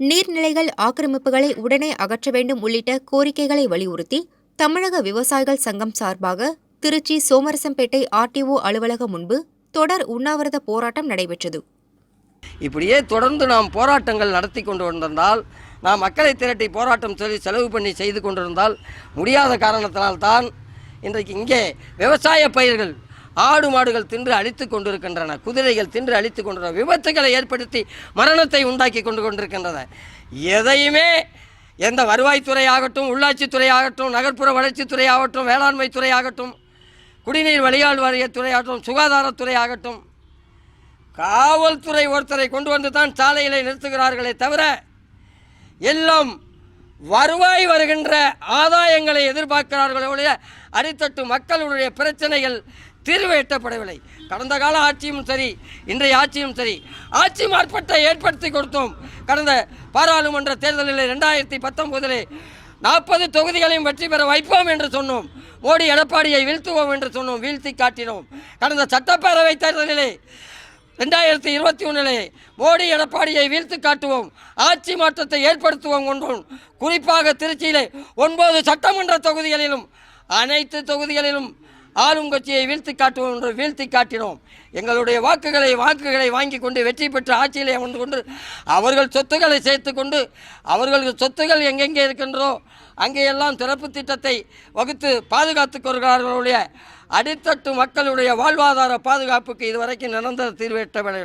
நீர்நிலைகள் ஆக்கிரமிப்புகளை உடனே அகற்ற வேண்டும் உள்ளிட்ட கோரிக்கைகளை வலியுறுத்தி தமிழக விவசாயிகள் சங்கம் சார்பாக திருச்சி சோமரசம்பேட்டை ஆர்டிஓ அலுவலகம் முன்பு தொடர் உண்ணாவிரத போராட்டம் நடைபெற்றது. இப்படியே தொடர்ந்து நாம் போராட்டங்கள் நடத்தி கொண்டு வந்திருந்தால் நாம் மக்களை திரட்டி போராட்டம் சொல்லி செலவு பண்ணி செய்து கொண்டிருந்தால் முடியாத காரணத்தினால்தான் இன்றைக்கு இங்கே விவசாய பயிர்கள் ஆடு மாடுகள் தின்று அழித்து கொண்டிருக்கின்றன குதிரைகள் தின்று அழித்து கொண்டிருக்கின்றன விபத்துகளை ஏற்படுத்தி மரணத்தை உண்டாக்கி கொண்டு கொண்டிருக்கின்றன. எதையுமே எந்த வருவாய்த்துறை ஆகட்டும் உள்ளாட்சித்துறை ஆகட்டும் நகர்ப்புற வளர்ச்சித்துறை ஆகட்டும் வேளாண்மை துறை ஆகட்டும் குடிநீர் வழிகால் வாரியத்துறை ஆகட்டும் சுகாதாரத்துறை ஆகட்டும் காவல்துறை ஒருத்தரை கொண்டு வந்து தான் சாலைகளை நிறுத்துகிறார்களே தவிர எல்லாம் வருவாய் வருகின்ற ஆதாயங்களை எதிர்பார்க்கிறார்களே ஒழிய அடித்தட்டு மக்களுடைய பிரச்சனைகள் தீர்வு எட்டப்படவில்லை. கடந்த கால ஆட்சியும் சரி இன்றைய ஆட்சியும் சரி ஆட்சி மாற்றத்தை ஏற்படுத்தி கொடுத்தோம். கடந்த பாராளுமன்ற தேர்தலில் ரெண்டாயிரத்தி பத்தொன்பதிலே நாற்பது தொகுதிகளையும் வெற்றி பெற வைப்போம் என்று சொன்னோம். மோடி எடப்பாடியை வீழ்த்துவோம் என்று சொன்னோம் வீழ்த்தி காட்டினோம். கடந்த சட்டப்பேரவை தேர்தலிலே ரெண்டாயிரத்தி இருபத்தி ஒன்றிலே மோடி எடப்பாடியை வீழ்த்து காட்டுவோம் ஆட்சி மாற்றத்தை ஏற்படுத்துவோம் கொண்டோம் குறிப்பாக திருச்சியிலே ஒன்பது சட்டமன்ற தொகுதிகளிலும் அனைத்து தொகுதிகளிலும் ஆளும் கட்சியை வீழ்த்தி காட்டுவோம் என்று வீழ்த்தி காட்டினோம். எங்களுடைய வாக்குகளை வாக்குகளை வாங்கி கொண்டு வெற்றி பெற்ற ஆட்சியிலே வந்து கொண்டு அவர்கள் சொத்துக்களை சேர்த்து கொண்டு அவர்கள் சொத்துகள் எங்கெங்கே இருக்கின்றோ அங்கேயெல்லாம் சிறப்பு திட்டத்தை வகுத்து பாதுகாத்துக் கொள்கிறார்களுடைய அடித்தட்டு மக்களுடைய வாழ்வாதார பாதுகாப்புக்கு இதுவரைக்கும் நிரந்தர தீர்வு எட்டவில்லை